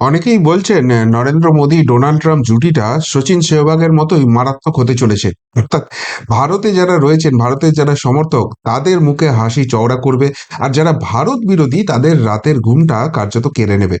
অনেকেই বলছেন Narendra Modi, Donald Trump জুটিটা সচিন সেহবাগের মতোই মারাত্মক হতে চলেছে। অর্থাৎ ভারতে যারা রয়েছেন, ভারতের যারা সমর্থক, তাদের মুখে হাসি চওড়া করবে, আর যারা ভারত বিরোধী, তাদের রাতের ঘুমটা কার্যত কেড়ে নেবে।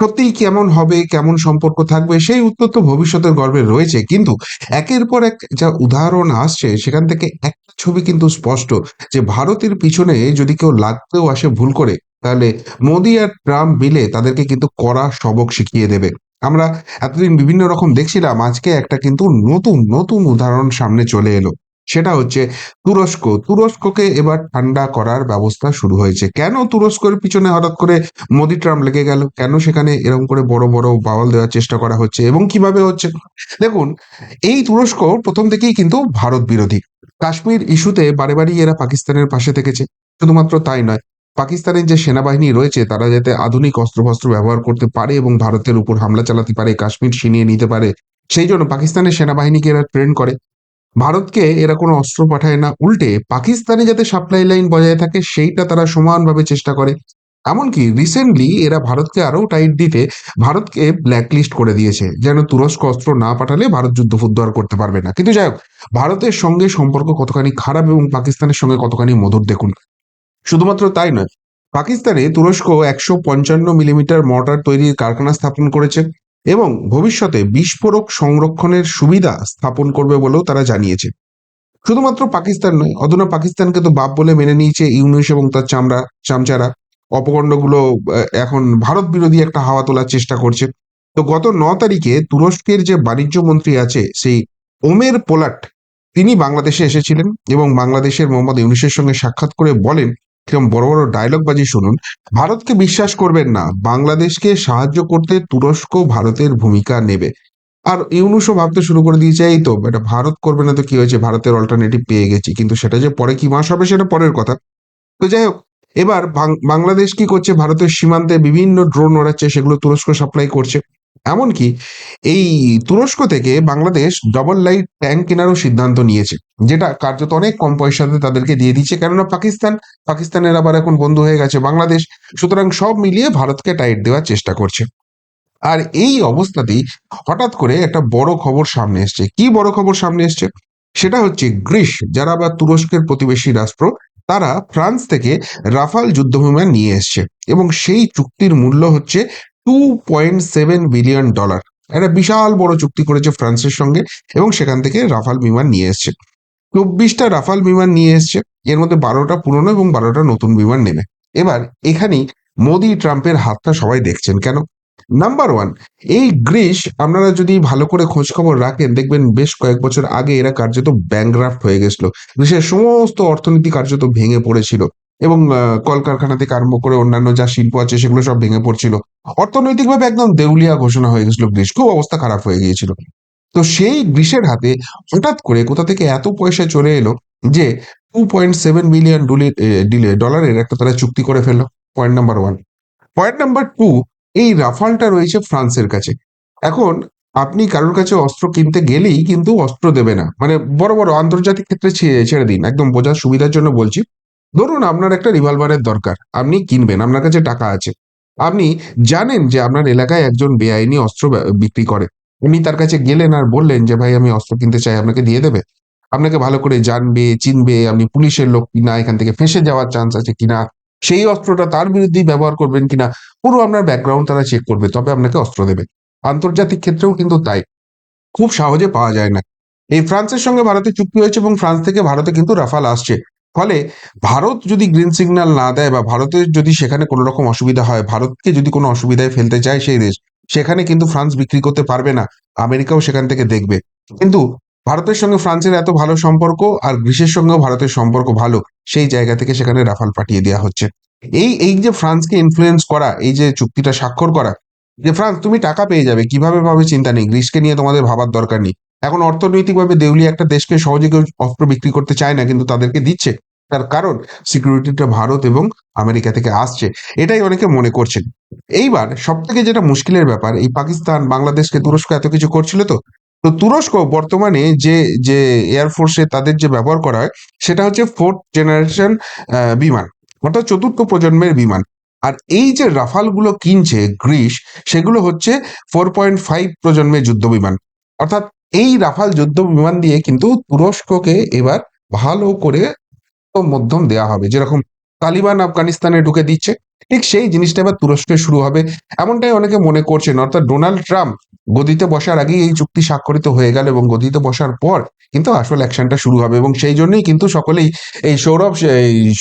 সত্যিই কেমন হবে, কেমন সম্পর্ক থাকবে, সেই উত্তর তো ভবিষ্যতের গর্বে রয়েছে, কিন্তু একের পর এক যা উদাহরণ আসছে, সেখান থেকে একটা ছবি কিন্তু স্পষ্ট, যে ভারতের পিছনে যদি কেউ লাগতেও আসে ভুল করে তাহলে মোদি আর ট্রাম্প মিলে তাদেরকে কিন্তু কড়া সবক শিখিয়ে দেবে। আমরা এতদিন বিভিন্ন রকম দেখছিলাম, আজকে একটা কিন্তু নতুন নতুন উদাহরণ সামনে চলে এলো। সেটা হচ্ছে তুরস্ক। তুরস্ককে এবার ঠান্ডা করার ব্যবস্থা শুরু হয়েছে। কেন তুরস্কের পিছনে হঠাৎ করে মোদি, ট্রাম্প লেগে গেল? কেন সেখানে এরকম করে বড় বড় বাওয়াল দেওয়ার চেষ্টা করা হচ্ছে? এবং কীভাবে হচ্ছে? দেখুন, এই তুরস্ক প্রথম থেকেই কিন্তু ভারত বিরোধী। কাশ্মীর ইস্যুতে বারে বারেই এরা পাকিস্তানের পাশে থেকেছে। শুধুমাত্র তাই নয় পাকিস্তানের যে সেনাবাহিনী রয়েছে, তারা যাতে আধুনিক অস্ত্রশস্ত্র ব্যবহার করতে পারে এবং ভারতের উপর হামলা চালাতে পারে, কাশ্মীর ছিনিয়ে নিতে পারে, সেই জন্য পাকিস্তানের সেনাবাহিনীকে এরা ট্রেন করে। ভারতকে এরা কোনো অস্ত্র পাঠায় না, উল্টে পাকিস্তানে যাতে সাপ্লাই লাইন বজায় থাকে, সেইটা তারা সমানভাবে চেষ্টা করে। এমনকি রিসেন্টলি এরা ভারতকে আরও টাইট দিতে ভারতকে ব্ল্যাকলিস্ট করে দিয়েছে, যেন তুরস্ক অস্ত্র না পাঠালে ভারত যুদ্ধ ফুদ্ধ আর করতে পারবে না। কিন্তু যাই হোক, ভারতের সঙ্গে সম্পর্ক কতখানি খারাপ এবং পাকিস্তানের সঙ্গে কতখানি মধুর, দেখুন। শুধুমাত্র তাই নয়, পাকিস্তানে তুরস্ক একশো পঞ্চান্ন মিলিমিটার মর্টার তৈরির কারখানা স্থাপন করেছে এবং ভবিষ্যতে বিস্ফোরক সংরক্ষণের সুবিধা স্থাপন করবে বলেও তারা জানিয়েছে। শুধুমাত্র পাকিস্তান নয়, অধুনা পাকিস্তানকে তো বাপ বলে মেনে নিয়েছে ইউনুস এবং তার চামড়া, চামচারা। অপকণ্ডগুলো এখন ভারত বিরোধী একটা হাওয়া তোলার চেষ্টা করছে। তো গত ন তারিখে তুরস্কের যে বাণিজ্য মন্ত্রী আছে, সেই ওমের পোলাট, তিনি বাংলাদেশে এসেছিলেন এবং বাংলাদেশের মোহাম্মদ ইউনুসের সঙ্গে সাক্ষাৎ করে বলেন কীরকম বড় বড় ডায়লগ বাজি শুনুন, ভারতকে বিশ্বাস করবেন না, বাংলাদেশকে সাহায্য করতে তুরস্ক ভারতের ভূমিকা নেবে। আর ইউনুসও ভাবতে শুরু করে দিয়েছে, এই তো, এটা ভারত করবে না তো কি হয়েছে? ভারতের অল্টারনেটিভ পেয়ে গেছি। কিন্তু সেটা যে পরে কি মাস হবে, সেটা পরের কথা। তো যাই হোক, এবার বাংলাদেশ কি করছে? ভারতের সীমান্তে বিভিন্ন ড্রোন ওড়াচ্ছে, সেগুলো তুরস্ক সাপ্লাই করছে। এমনকি এই তুরস্ক থেকে বাংলাদেশ ডবল লাইট ট্যাঙ্ক কেনারও সিদ্ধান্ত নিয়েছে, যেটা কার্যত অনেক কম পয়সাতে তাদেরকে দিয়ে দিচ্ছে। কেননা পাকিস্তান, পাকিস্তানের আবার এখন বন্ধু হয়ে গেছে বাংলাদেশ, সুতরাং সব মিলিয়ে ভারতকে টাইট দেওয়ার চেষ্টা করছে। আর এই অবস্থাতেই হঠাৎ করে একটা বড় খবর সামনে এসছে। কি বড় খবর সামনে এসছে? সেটা হচ্ছে গ্রিস, যারা আবার তুরস্কের প্রতিবেশী রাষ্ট্র, তারা ফ্রান্স থেকে রাফাল যুদ্ধবিমান নিয়ে এসছে এবং সেই চুক্তির মূল্য হচ্ছে two point seven billion dollar একটা বিশাল বড় চুক্তি করেছে ফ্রান্সের সঙ্গে এবং সেখান থেকে রাফাল বিমান নিয়ে এসছে। চব্বিশটা রাফাল বিমান নিয়ে এসছে, এর মধ্যে বারোটা পুরনো এবং বারোটা নতুন বিমান নেবে। এবার এখানেই মোদি, ট্রাম্পের হাতটা সবাই দেখছেন কেন? নাম্বার ওয়ান এই গ্রিস আপনারা যদি ভালো করে খোঁজ খবর রাখেন, দেখবেন বেশ কয়েক বছর আগে এরা কার্যত ব্যাংগ্রাফট হয়ে গেছিল। গ্রিসের সমস্ত অর্থনীতি কার্যত ভেঙে পড়েছিল এবং কলকারখানা থেকে আরম্ভ করে অন্যান্য যা শিল্প আছে সেগুলো সব ভেঙে পড়ছিল। অর্থনৈতিকভাবে একদম দেউলিয়া ঘোষণা হয়ে গেছিল গ্রিস খুব অবস্থা খারাপ হয়ে গিয়েছিল। তো সেই গ্রিসের হাতে হঠাৎ করে কোথা থেকে এত পয়সা চলে এলো যে টু পয়েন্ট সেভেন মিলিয়ন ডলারের একটা তারা চুক্তি করে ফেলল point number one point number two এই রাফালটা রয়েছে ফ্রান্সের কাছে। এখন আপনি কারোর কাছে অস্ত্র কিনতে গেলেই কিন্তু অস্ত্র দেবে না। মানে বড় বড় আন্তর্জাতিক ক্ষেত্রে ছেড়ে দিন, একদম বোঝার সুবিধার জন্য বলছি। ধরুন আপনার একটা রিভলভারের দরকার, আপনি কিনবেন, আপনার কাছে টাকা আছে। আপনি জানেন যে আপনার এলাকায় একজন বেআইনি অস্ত্র বিক্রি করে। আপনি তার কাছে গেলেন আর বললেন যে, ভাই, আমি অস্ত্র কিনতে চাই, আপনাকে দিয়ে দেবে। আপনাকে ভালো করে জানবে, চিনবে, আপনি পুলিশের লোক কিনা, এখান থেকে ফেঁসে যাওয়ার চান্স আছে কিনা, সেই অস্ত্রটা তার বিরুদ্ধেই ব্যবহার করবেন কিনা, পুরো আপনার ব্যাকগ্রাউন্ড তারা চেক করবে, তবে আপনাকে অস্ত্র দেবে। আন্তর্জাতিক ক্ষেত্রেও কিন্তু তাই। খুব সহজে পাওয়া যায় না। এই ফ্রান্সের সঙ্গে ভারতের চুক্তি হয়েছে এবং ফ্রান্স থেকে ভারতে কিন্তু রাফাল আসছে। ফলে ভারত যদি গ্রিন সিগন্যাল না দেয় বা ভারতের যদি সেখানে কোনো রকম অসুবিধা হয়, ভারতকে যদি কোনো অসুবিধায় ফেলতে চায় সেই দেশ, সেখানে কিন্তু ফ্রান্স বিক্রি করতে পারবে না। আমেরিকাও সেখান থেকে দেখবে। কিন্তু ভারতের সঙ্গে ফ্রান্সের এত ভালো সম্পর্ক আর গ্রিসের সঙ্গেও ভারতের সম্পর্ক ভালো, সেই জায়গা থেকে সেখানে রাফাল পাঠিয়ে দেওয়া হচ্ছে। এই এই যে ফ্রান্সকে ইনফ্লুয়েন্স করা, এই যে চুক্তিটা স্বাক্ষর করা, যে ফ্রান্স তুমি টাকা পেয়ে যাবে, কীভাবে ভাবে চিন্তা নেই, গ্রিসকে নিয়ে তোমাদের ভাবার দরকার নেই। এখন অর্থনৈতিকভাবে দেউলিয়া একটা দেশকে সহজে কেউ অস্ত্র বিক্রি করতে চায় না, কিন্তু তাদেরকে দিচ্ছে। তার কারণ সিকিউরিটিটা ভারত এবং আমেরিকা থেকে আসছে। এটাই অনেকে মনে করছেন। এইবার সব থেকে যেটা মুশকিলের ব্যাপার, এই পাকিস্তান, বাংলাদেশকে তুরস্ক এত কিছু করছিল তো? তো তুরস্ক বর্তমানে যে যে এয়ারফোর্সে তাদের যে ব্যবহার করা হয়, সেটা হচ্ছে ফোর্থ জেনারেশন বিমান, অর্থাৎ চতুর্থ প্রজন্মের বিমান। আর এই যে রাফালগুলো কিনছে গ্রিস, সেগুলো হচ্ছে ফোর পয়েন্ট ফাইভ প্রজন্মের যুদ্ধ বিমান। অর্থাৎ এই রাফাল যুদ্ধ বিমান দিয়ে কিন্তু তুরস্ককে এবার ভালো করে মধ্যম দেওয়া হবে। যেরকম তালিবান আফগানিস্তানে ঢুকে দিচ্ছে, ঠিক সেই জিনিসটা এবার তুরস্কে শুরু হবে। এমনটাই অনেকে মনে করছেন, অর্থাৎ ডোনাল্ড ট্রাম্প গদিতে বসার আগেই এই চুক্তি স্বাক্ষরিত হয়ে গেল এবং গদিতে বসার পর কিন্তু আসল অ্যাকশনটা শুরু হবে এবং সেই জন্যই কিন্তু সকলেই এই সৌরভ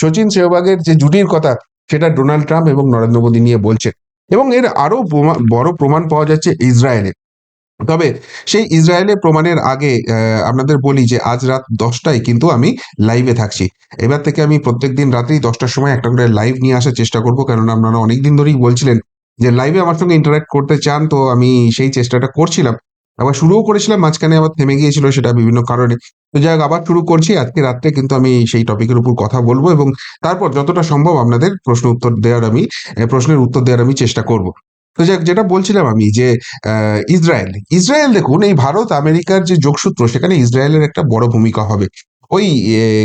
সচিন সেহবাগের যে জুটির কথা, সেটা ডোনাল্ড ট্রাম্প এবং নরেন্দ্র মোদী নিয়ে বলছেন। এবং এর আরও বড় প্রমাণ পাওয়া যাচ্ছে ইসরায়েলে। তবে সেই ইসরায়েলের প্রমাণের আগে আপনাদের বলি যে আজ রাত দশটায় কিন্তু আমি লাইভে থাকছি। এবার থেকে আমি প্রত্যেকদিন রাতেই দশটার সময় একটা করে লাইভ নিয়ে আসার চেষ্টা করব কারণ আপনারা অনেকদিন ধরেই বলছিলেন যে লাইভে আমার সঙ্গে ইন্টারাক্ট করতে চান, তো আমি সেই চেষ্টাটা করছিলাম। আবার শুরুও করেছিলাম, মাঝখানে আবার থেমে গিয়েছিল সেটা বিভিন্ন কারণে। তো যাই হোক, আবার শুরু করছি। আজকে রাত্রে কিন্তু আমি সেই টপিকের উপর কথা বলব এবং তারপর যতটা সম্ভব আপনাদের প্রশ্ন উত্তর দেওয়ার আমি প্রশ্নের উত্তর দেওয়ার আমি চেষ্টা করব। তো যেটা বলছিলাম আমি যে ইসরায়েল ইসরায়েল দেখুন, এই ভারত আমেরিকার যে যোগসূত্র, সেখানে ইসরায়েলের একটা বড় ভূমিকা হবে। ওই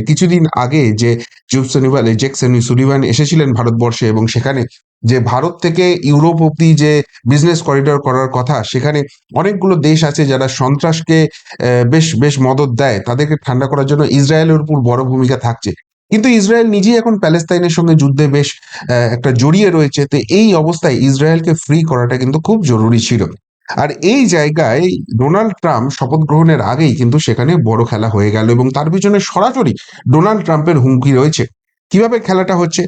কিছুদিন আগে যে জুব সনিভাল জেক সুলিভান এসেছিলেন ভারতবর্ষে এবং সেখানে যে ভারত থেকে ইউরোপ অব্দি যে বিজনেস করিডর করার কথা, সেখানে অনেকগুলো দেশ আছে যারা সন্ত্রাসকে বেশ বেশ মদত দেয়। তাদেরকে ঠান্ডা করার জন্য ইসরায়েলের উপর বড় ভূমিকা থাকছে। কিন্তু ইসরায়েল নিজেই এখন প্যালেস্তাইনের সঙ্গে যুদ্ধে বেশ একটা জড়িয়ে রয়েছে। তো এই অবস্থায় ইসরায়েলকে ফ্রি করাটা কিন্তু খুব জরুরি ছিল। আর এই জায়গায় ডোনাল্ড ট্রাম্প শপথ গ্রহণের আগেই কিন্তু সেখানে বড় খেলা হয়ে গেল এবং তার পিছনে সরাসরি ডোনাল্ড ট্রাম্পের হুমকি রয়েছে। কীভাবে খেলাটা হচ্ছে?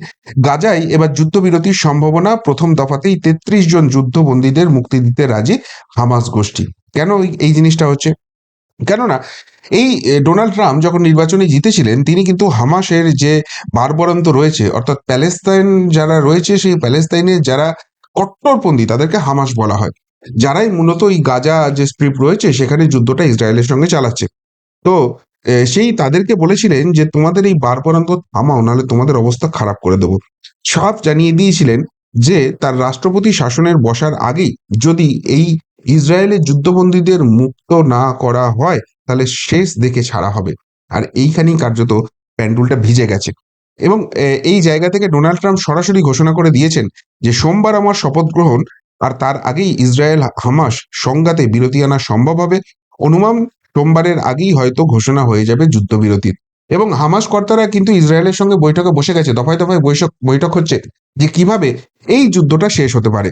গাজায় এবার যুদ্ধবিরতির সম্ভাবনা প্রথম দফাতেই তেত্রিশ জন যুদ্ধবন্দীদের মুক্তি দিতে রাজি হামাস গোষ্ঠী। কেন এই জিনিসটা হচ্ছে? কেননা, এই ডোনাল্ড ট্রাম্প যখন নির্বাচনে জিতেছিলেন, তিনি কিন্তু হামাসের যে বারবরন্ত রয়েছে, অর্থাৎ প্যালেস্তাইন যারা রয়েছে, সেই প্যালেস্তাইনের যারা কট্টরপন্থী, তাদেরকে হামাস বলা হয়। যারাই মূলত এই গাজা যে স্ট্রিপ রয়েছে, সেখানে যুদ্ধটা ইসরায়েলের সঙ্গে চালাচ্ছে। তো সেই তাদেরকে বলেছিলেন যে, তোমাদের এই বারবরন্ত থামাও, নাহলে তোমাদের অবস্থা খারাপ করে দেবো। সাফ জানিয়ে দিয়েছিলেন যে, তার রাষ্ট্রপতি শাসনের বসার আগেই যদি এই ইসরায়েলের যুদ্ধবন্দীদের মুক্ত না করা হয়, তাহলে শেষ দেখে ছাড়া হবে। আর এইখানেই কার্যত প্যান্ডুলটা ভিজে গেছে। এবং এই জায়গা থেকে ডোনাল্ড ট্রাম্প সরাসরি ঘোষণা করে দিয়েছেন যে সোমবার আমার শপথ গ্রহণ আর তার আগেই ইসরায়েল হামাস সংঘাতে বিরতি আনা সম্ভব হবে। অনুমান সোমবারের আগেই হয়তো ঘোষণা হয়ে যাবে যুদ্ধবিরতির এবং হামাস কর্তারা কিন্তু ইসরায়েলের সঙ্গে বৈঠকে বসে গেছে, দফায় দফায় বৈঠক বৈঠক হচ্ছে যে কীভাবে এই যুদ্ধটা শেষ হতে পারে।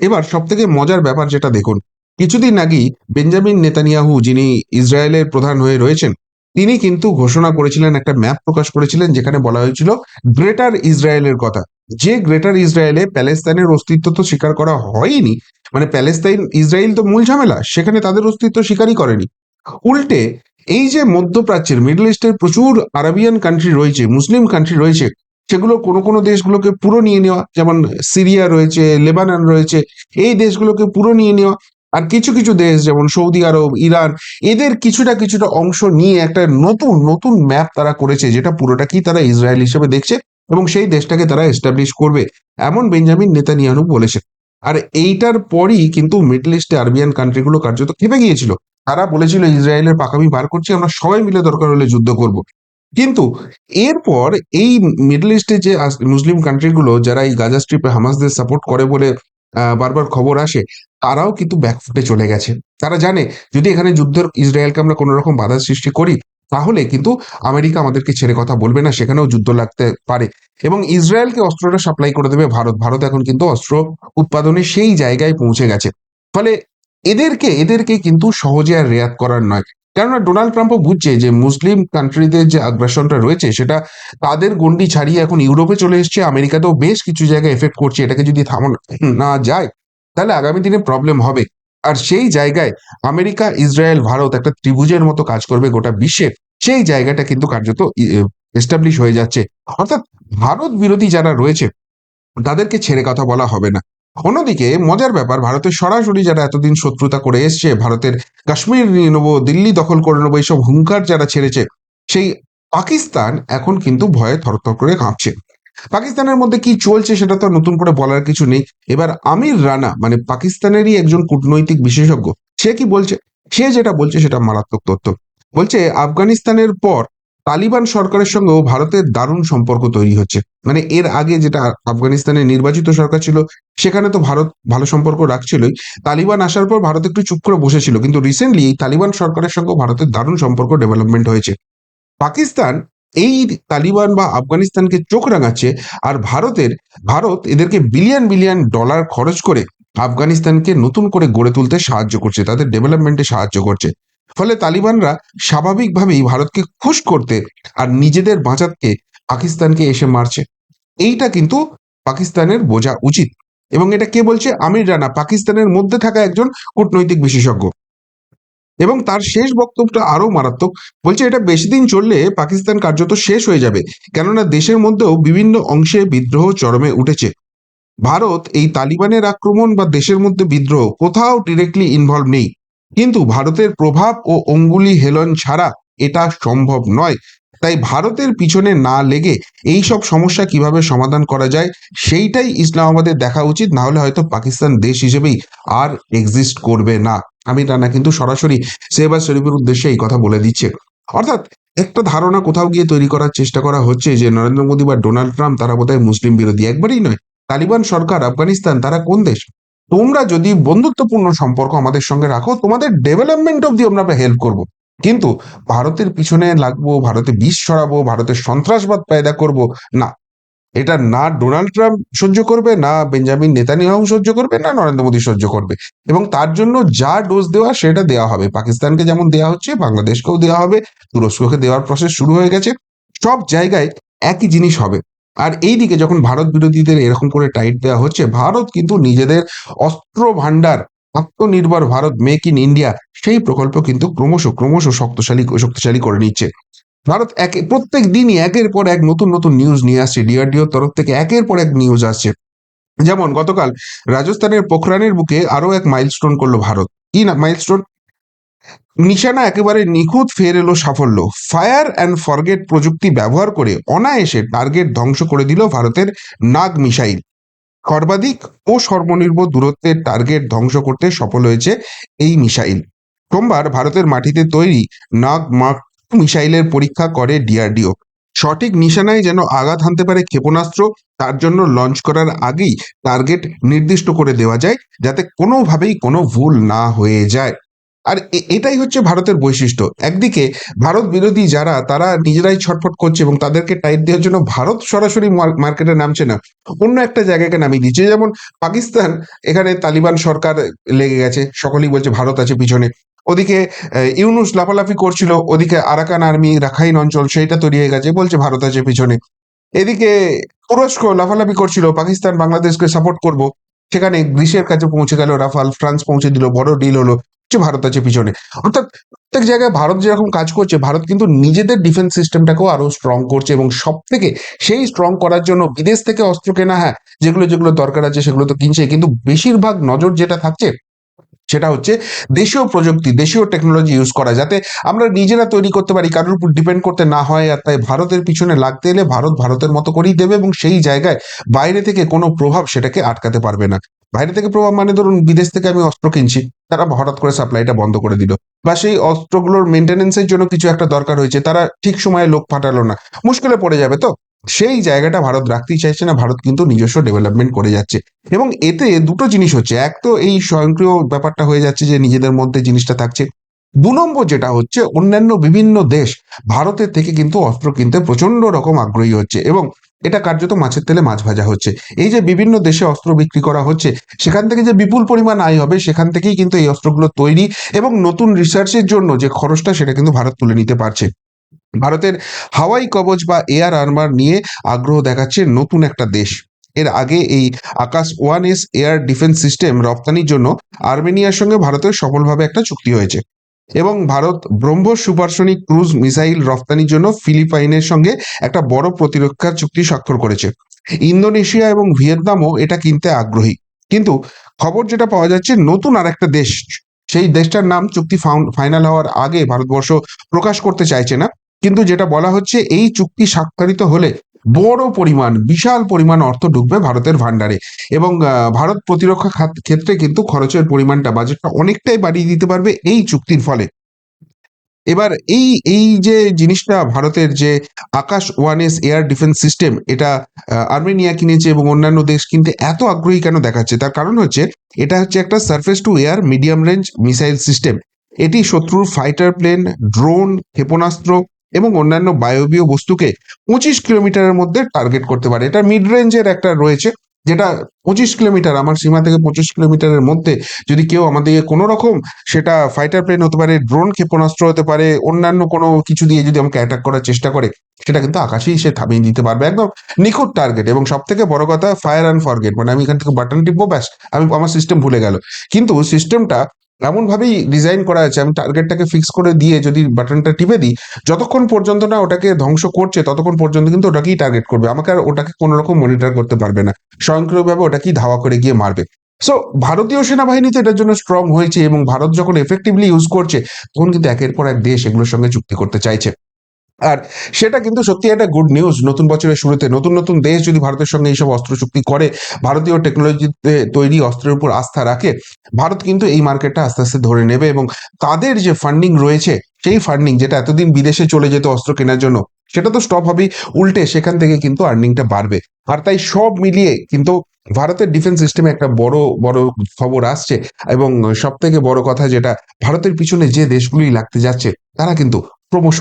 এবার সব থেকে মজার ব্যাপার যেটা দেখুন, কিছুদিন আগেই বেঞ্জামিন নেতানিয়াহু, যিনি ইসরায়েলের প্রধান হয়ে রয়েছেন, তিনি কিন্তু ঘোষণা করেছিলেন, একটা ম্যাপ প্রকাশ করেছিলেন, যেখানে বলা হয়েছিল গ্রেটার ইসরায়েলের কথা। যে গ্রেটার ইসরায়েলে প্যালেস্তাইনের অস্তিত্ব তো স্বীকার করা হয়নি মানে প্যালেস্তাইন, ইসরায়েল তো মূল ঝামেলা, সেখানে তাদের অস্তিত্ব স্বীকারই করেনি। উল্টে, এই যে মধ্যপ্রাচ্যের, মিডল ইস্টের প্রচুর আরবিয়ান কান্ট্রি রয়েছে, মুসলিম কান্ট্রি রয়েছে সেগুলো কোনো কোনো দেশগুলোকে পুরো নিয়ে নেওয়া, যেমন সিরিয়া রয়েছে, লেবানন রয়েছে, এই দেশগুলোকে পুরো নিয়ে নেওয়া, আর কিছু কিছু দেশ যেমন সৌদি আরব, ইরান, এদের কিছুটা কিছুটা অংশ নিয়ে একটা নতুন নতুন ম্যাপ তারা করেছে, যেটা পুরোটা কি তারা ইসরায়েল হিসেবে দেখছে এবং সেই দেশটাকে তারা এস্টাবলিশ করবে, এমন বেঞ্জামিন নেতানিয়াহু বলেছেন। আর এইটার পরই কিন্তু মিডল ইস্টে আরবিয়ান কান্ট্রিগুলো কার্যত খেপে গিয়েছিল। তারা বলেছিল, ইসরায়েলের পাকামি বার করছি, আমরা সবাই মিলে দরকার হলে যুদ্ধ করব। কিন্তু এরপর এই মিডল ইস্টে যে মুসলিম কান্ট্রিগুলো যারা এই গাজা স্ট্রিপে হামাসদের সাপোর্ট করে বলে বারবার খবর আসে, তারাও কিন্তু ব্যাকফুটে চলে গেছে। তারা জানে, যদি এখানে যুদ্ধের ইসরায়েলকে আমরা কোনো রকম বাধা সৃষ্টি করি, তাহলে কিন্তু আমেরিকা আমাদেরকে ছেড়ে কথা বলবে না, সেখানেও যুদ্ধ লাগতে পারে। এবং ইসরায়েলকে অস্ত্রটা সাপ্লাই করে দেবে ভারত। ভারত এখন কিন্তু অস্ত্র উৎপাদনে সেই জায়গায় পৌঁছে গেছে। ফলে এদেরকে এদেরকে কিন্তু সহজে আর রেয়াত করার নয়। কেননা ডোনাল্ড ট্রাম্পও বুঝছে যে মুসলিম কান্ট্রিদের যে আগ্রাসনটা রয়েছে, সেটা তাদের গন্ডি ছাড়িয়ে এখন ইউরোপে চলে এসছে, আমেরিকাতেও বেশ কিছু জায়গায় এফেক্ট করছে, এটাকে যদি থামানো না যায়, তাহলে আগামী দিনে প্রবলেম হবে। আর সেই জায়গায় আমেরিকা, ইসরায়েল, ভারত একটা ত্রিভুজের মতো কাজ করবে গোটা বিশ্বে সেই জায়গাটা কিন্তু কার্যত এস্টাবলিশ হয়ে যাচ্ছে। অর্থাৎ ভারত বিরোধী যারা রয়েছে, তাদেরকে ছেড়ে কথা বলা হবে না। অন্যদিকে মজার ব্যাপার, ভারতের সরাসরি যারা এতদিন শত্রুতা করে এসছে, ভারতের কাশ্মীর নিয়ে নেব, দিল্লি দখল করে নেব, এইসব হুঙ্কার যারা ছেড়েছে, সেই পাকিস্তান এখন কিন্তু ভয়ে থরথর করে কাঁপছে। পাকিস্তানের মধ্যে কি চলছে সেটা তো নতুন করে বলার কিছু নেই। এবার আমির রানা মানে পাকিস্তানেরই একজন কূটনৈতিক বিশেষজ্ঞ, সে কি বলছে? সে যেটা বলছে সেটা মারাত্মক তথ্য। বলছে, আফগানিস্তানের পর তালিবান সরকারের সঙ্গেও ভারতের দারুণ সম্পর্ক তৈরি হচ্ছে। মানে এর আগে যেটা আফগানিস্তানের নির্বাচিত সরকার ছিল, সেখানে তো ভারত ভালো সম্পর্ক রাখছিলই। তালিবান আসার পর ভারত একটু চুপ করে বসেছিল, কিন্তু রিসেন্টলি এই তালিবান সরকারের সঙ্গে ভারতের দারুণ সম্পর্ক ডেভেলপমেন্ট হয়েছে। পাকিস্তান এই তালিবান বা আফগানিস্তানকে চোখ রাঙাচ্ছে আর ভারতের, ভারত এদেরকে বিলিয়ন বিলিয়ন ডলার খরচ করে আফগানিস্তানকে নতুন করে গড়ে তুলতে সাহায্য করছে, তাদের ডেভেলপমেন্টে সাহায্য করছে। ফলে তালিবানরা স্বাভাবিকভাবেই ভারতকে খুশ করতে আর নিজেদের বাঁচাতে পাকিস্তানকে এসে মারছে। এইটা কিন্তু পাকিস্তানের বোঝা উচিত এবং এটা কে বলছে? আমির রানা, পাকিস্তানের মধ্যে থাকা একজন কূটনৈতিক বিশেষজ্ঞ। এবং তার শেষ বক্তব্যটা আরও মারাত্মক, বলছে এটা বেশি দিন চললে পাকিস্তান কার্যত শেষ হয়ে যাবে, কেননা দেশের মধ্যেও বিভিন্ন অংশে বিদ্রোহ চরমে উঠেছে। ভারত এই তালিবানের আক্রমণ বা দেশের মধ্যে বিদ্রোহ কোথাও ডিরেক্টলি ইনভলভ নেই। কিন্তু ভারতের প্রভাব ও অঙ্গুলি হেলন ছাড়া এটা সম্ভব নয়। তাই ভারতের পিছনে না লেগে এই সব সমস্যা কীভাবে সমাধান করা যায়, সেইটাই ইসলামাবাদের দেখা উচিত না হলে হয়তো পাকিস্তান দেশ হিসেবেই আর এক্সিস্ট করবে না। আমি রানা কিন্তু সরাসরি সেহবাজ শরীফের উদ্দেশ্যে এই কথা বলে দিচ্ছে। অর্থাৎ একটা ধারণা কোথাও গিয়ে তৈরি করার চেষ্টা করা হচ্ছে যে, নরেন্দ্র মোদী বা ডোনাল্ড ট্রাম্প তারা বোধহয় মুসলিম বিরোধী, একবারই নয়। তালিবান সরকার, আফগানিস্তান, তারা কোন দেশ? তোমরা যদি বন্ধুত্বপূর্ণ সম্পর্ক আমাদের সঙ্গে রাখো, তোমাদের ডেভেলপমেন্ট অব্দি আমরা হেল্প করব। কিন্তু ভারতের পিছনে লাগবো, ভারতে বিষ ছড়াবো, ভারতের সন্ত্রাসবাদ পায়দা করব, না। এটা না ডোনাল্ড ট্রাম্প সহ্য করবে, না বেঞ্জামিন নেতানিয়াহু সহ্য করবে, না নরেন্দ্র মোদী সহ্য করবে। এবং তার জন্য যা ডোজ দেওয়া সেটা দেওয়া হবে। পাকিস্তানকে যেমন দেওয়া হচ্ছে, বাংলাদেশকেও দেওয়া হবে, তুরস্ককে দেওয়ার প্রসেস শুরু হয়ে গেছে। সব জায়গায় একই জিনিস হবে। আর এইদিকে যখন ভারত বিরোধীদের এরকম করে টাইট দেওয়া হচ্ছে, ভারত কিন্তু নিজেদের অস্ত্র ভান্ডার আত্মনির্ভর ভারত মেক ইন ইন্ডিয়া সেই প্রকল্প কিন্তু ক্রমশ ক্রমশ শক্তিশালী শক্তিশালী করে নিচ্ছে। ভারত একে, প্রত্যেক দিনই একের পর এক নতুন নতুন নিউজ নিয়ে আসছে ডিআরডিওর তরফ থেকে একের পর এক নিউজ আসছে। যেমন গতকাল রাজস্থানের পোখরানের বুকে আরও এক মাইলস্টোন করল ভারত। কি না মাইলস্টোন নিশানা একেবারে নিখুঁত ফের এলো সাফল্য। ফায়ার অ্যান্ড ফরগেট প্রযুক্তি ব্যবহার করে অনায়াসে টার্গেট ধ্বংস করে দিল ভারতের নাগ মিসাইল। সর্বাধিক ও সর্বনির্ভর দূরত্বের টার্গেট ধ্বংস করতে সফল হয়েছে এই মিসাইল। সোমবার ভারতের মাটিতে তৈরি নাগ মার্ক মিসাইলের পরীক্ষা করে ডিআরডিও সঠিক নিশানায় যেন আঘাত হানতে পারে ক্ষেপণাস্ত্র, তার জন্য লঞ্চ করার আগেই টার্গেট নির্দিষ্ট করে দেওয়া যায় যাতে কোনোভাবেই কোনো ভুল না হয়ে যায়। আর এটাই হচ্ছে ভারতের বৈশিষ্ট্য। একদিকে ভারত বিরোধী যারা, তারা নিজেরাই ছটফট করছে এবং তাদেরকে টাইট দেওয়ার জন্য ভারত সরাসরি মার্কেটে নামছে না। অন্য একটা জায়গাকে নামিয়ে দিচ্ছে। যেমন পাকিস্তান, এখানে তালিবান সরকার লেগে গেছে। সকলেই বলছে ভারত আছে পিছনে। ওদিকে ইউনুস লাফালাফি করছিল। ওদিকে আরাকান আর্মি রাখাইন অঞ্চল, সেইটা তৈরি হয়ে গেছে। বলছে ভারত আছে পিছনে। এদিকে তুরস্ক লাফালাফি করছিল। পাকিস্তান বাংলাদেশকে সাপোর্ট করব। সেখানে গ্রিসের কাছে পৌঁছে গেল রাফাল। ফ্রান্স পৌঁছে দিল। বড় ডিল হলো। ভারত আছে পিছনে। অর্থাৎ প্রত্যেক জায়গায় ভারত যেরকম কাজ করছে, ভারত কিন্তু নিজেদের ডিফেন্স সিস্টেমটাকেও আরও স্ট্রং করছে এবং সব থেকে সেই স্ট্রং করার জন্য বিদেশ থেকে অস্ত্র কেনা হ্যাঁ যেগুলো যেগুলো দরকার আছে সেগুলো তো কিনছে। কিন্তু বেশিরভাগ নজর যেটা থাকছে সেটা হচ্ছে দেশীয় প্রযুক্তি, দেশীয় টেকনোলজি ইউজ করা, যাতে আমরা নিজেরা তৈরি করতে পারি, কারোর উপর ডিপেন্ড করতে না হয় আর তাই ভারতের পিছনে লাগতে এলে ভারত ভারতের মতো করেই দেবে এবং সেই জায়গায় বাইরে থেকে কোনো প্রভাব সেটাকে আটকাতে পারবে না। বাইরে থেকে প্রভাব মানে ধরুন বিদেশ থেকে আমি অস্ত্র কিনছি, তারা হঠাৎ করে সাপ্লাইটা বন্ধ করে দিল। বা সেই অস্ত্রগুলোর মেনটেনেন্সের জন্য কিছু একটা দরকার হয়েছে, তারা ঠিক সময়ে লোক পাঠালো না। মুশকিলে পড়ে যাবে তো? সেই জায়গাটা ভারত রাখতেই চাইছে না, ভারত কিন্তু নিজস্ব ডেভেলপমেন্ট করে যাচ্ছে। এবং এতে দুটো জিনিস হচ্ছে, এক তো এই স্বয়ংক্রিয় ব্যাপারটা হয়ে যাচ্ছে যে নিজেদের মধ্যে জিনিসটা থাকছে। দু নম্বর যেটা হচ্ছে, অন্যান্য বিভিন্ন দেশ ভারতের থেকে কিন্তু অস্ত্র কিনতে প্রচণ্ড রকম আগ্রহী হচ্ছে এবং এটা কার্যত মাছের তেলে মাছ ভাজা হচ্ছে। এই যে বিভিন্ন দেশে অস্ত্র বিক্রি করা হচ্ছে, সেখান থেকে যে বিপুল পরিমাণ আয় হবে, সেখান থেকেই কিন্তু এই অস্ত্রগুলো তৈরি এবং নতুন রিসার্চের জন্য যে খরচটা, সেটা কিন্তু ভারত তুলে নিতে পারছে। ভারতের হাওয়াই কবচ বা এয়ার আর্মার নিয়ে আগ্রহ দেখাচ্ছে নতুন একটা দেশ। এর আগে এই Akash one S air defence system রপ্তানির জন্য আর্মেনিয়ার সঙ্গে ভারতের সফলভাবে একটা চুক্তি হয়েছে। এবং ভারত ব্রহ্ম সুপারসনিক ক্রুজ মিসাইল রফতানির জন্য ফিলিপাইনের সঙ্গে একটা বড় প্রতিরক্ষা চুক্তি স্বাক্ষর করেছে। ইন্দোনেশিয়া এবং ভিয়েতনামও এটা কিনতে আগ্রহী। কিন্তু খবর যেটা পাওয়া যাচ্ছে, নতুন আর একটা দেশ, সেই দেশটার নাম চুক্তি ফাইনাল হওয়ার আগে ভারতবর্ষ প্রকাশ করতে চাইছে না। কিন্তু যেটা বলা হচ্ছে, এই চুক্তি স্বাক্ষরিত হলে বড় পরিমাণ, বিশাল পরিমাণ অর্থ ঢুকবে ভারতের ভান্ডারে এবং ভারত প্রতিরক্ষা খাত- ক্ষেত্রে কিন্তু খরচের পরিমাণটা, বাজেটটা অনেকটাই বাড়িয়ে দিতে পারবে এই চুক্তির ফলে। এবার এই এই যে জিনিসটা, ভারতের যে Akash one S air defence system, এটা আর্মেনিয়া কিনেছে এবং অন্যান্য দেশ কিনতে এত আগ্রহী কেন দেখাচ্ছে? তার কারণ হচ্ছে, এটা হচ্ছে একটা surface to air medium range missile system এটি শত্রুর ফাইটার প্লেন ড্রোন ক্ষেপণাস্ত্র এবং অন্যান্য বায়বীয় বস্তুকে পঁচিশ কিলোমিটারের মধ্যে টার্গেট করতে পারে। এটা মিড রেঞ্জের একটা রয়েছে, যেটা পঁচিশ কিলোমিটার, আমার সীমা থেকে পঁচিশ কিলোমিটারের মধ্যে যদি কেউ আমাদের কোনো রকম সেটা ফাইটার প্লেন হতে পারে ড্রোন ক্ষেপণাস্ত্র হতে পারে, অন্যান্য কোনো কিছু দিয়ে যদি আমাকে অ্যাটাক করার চেষ্টা করে, সেটা কিন্তু আকাশেই সে থামিয়ে দিতে পারবে। একদম নিখুঁত টার্গেট এবং সব থেকে বড় কথা ফায়ার অ্যান্ড ফরগেট মানে আমি এখান থেকে বাটন টিপবো, ব্যাস, আমি, আমার সিস্টেম ভুলে গেল। কিন্তু সিস্টেমটা এমন ভাবেই ডিজাইন করা আছে। আমি টার্গেটটাকে ফিক্স করে দিয়ে যদি বাটনটা টিপে দিই, যতক্ষণ পর্যন্ত না ওটাকে ধ্বংস করছে, ততক্ষণ পর্যন্ত কিন্তু ওটাকেই টার্গেট করবে। আমাকে আর ওটাকে কোনো রকম মনিটর করতে পারবে না। স্বয়ংক্রিয়ভাবে ওটাকেই ধাওয়া করে গিয়ে মারবে। সো ভারতীয় সেনাবাহিনী তো এটার জন্য স্ট্রং হয়েছে এবং ভারত যখন এফেক্টিভলি ইউজ করছে, তখন কিন্তু একের পর এক দেশ এগুলোর সঙ্গে চুক্তি করতে চাইছে। আর সেটা কিন্তু সত্যি একটা গুড নিউজ নতুন বছরের শুরুতে, নতুন নতুন দেশ যদি ভারতের সঙ্গে এইসব অস্ত্র চুক্তি করে, ভারতীয় টেকনোলজিতে তৈরি অস্ত্রের উপর আস্থা রাখে, ভারত কিন্তু এই মার্কেটটা আস্তে আস্তে ধরে নেবে এবং তাদের যে ফান্ডিং রয়েছে, সেই ফান্ডিং যেটা এতদিন বিদেশে চলে যেত অস্ত্র কেনার জন্য, সেটা তো স্টপ হবেই, উল্টে সেখান থেকে কিন্তু আর্নিংটা বাড়বে। আর তাই সব মিলিয়ে কিন্তু ভারতের ডিফেন্স সিস্টেমে একটা বড় বড় খবর আসছে এবং সব থেকে বড় কথা যেটা, ভারতের পিছনে যে দেশগুলি লাগতে যাচ্ছে, তারা কিন্তু ক্রমশ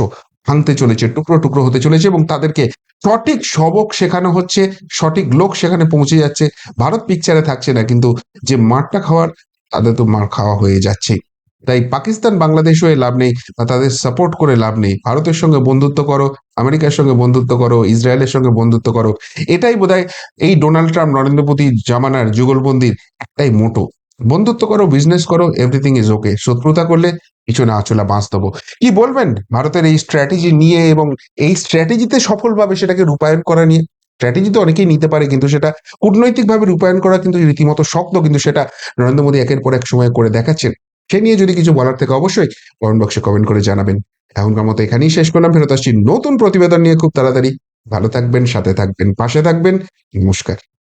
ভাঙতে চলেছে, টুকরো টুকরো হতে চলেছে এবং তাদেরকে সঠিক সবক শেখানো হচ্ছে, সঠিক লোক সেখানে পৌঁছে যাচ্ছে। ভারত পিকচারে থাকছে না, কিন্তু যে মারটা খাওয়ার, তাদের তো মার খাওয়া হয়ে যাচ্ছে। তাই পাকিস্তান বাংলাদেশ হয়ে লাভ নেই বা তাদের সাপোর্ট করে লাভ নেই। ভারতের সঙ্গে বন্ধুত্ব করো, আমেরিকার সঙ্গে বন্ধুত্ব করো, ইসরায়েলের সঙ্গে বন্ধুত্ব করো। এটাই বোধহয় এই ডোনাল্ড ট্রাম্প নরেন্দ্র মোদী, জামানার যুগলবন্দির একটাই মোটো বন্ধুত্ব করো বিজনেস করো এভরিথিং ইজ ওকে শত্রুতা করলে পিছনে আচলা বাঁচ দেবো কি বলবেন? ভারতের এই স্ট্র্যাটেজি নিয়ে এবং এই স্ট্র্যাটেজিতে সফলভাবে সেটাকে রূপায়ণ করা নিয়ে। স্ট্র্যাটেজি তো অনেকেই নিতে পারে, কিন্তু সেটা কূটনৈতিকভাবে রূপায়ণ করা কিন্তু রীতিমতো শক্ত, কিন্তু সেটা নরেন্দ্র মোদী একের পর এক সময় করে দেখাচ্ছেন। সে নিয়ে যদি কিছু বলার থেকে অবশ্যই কমেন্ট বক্সে কমেন্ট করে জানাবেন। এখনকার মতো এখানেই শেষ করলাম, ফেরত আসছি নতুন প্রতিবেদন নিয়ে খুব তাড়াতাড়ি। ভালো থাকবেন, সাথে থাকবেন, পাশে থাকবেন। নমস্কার।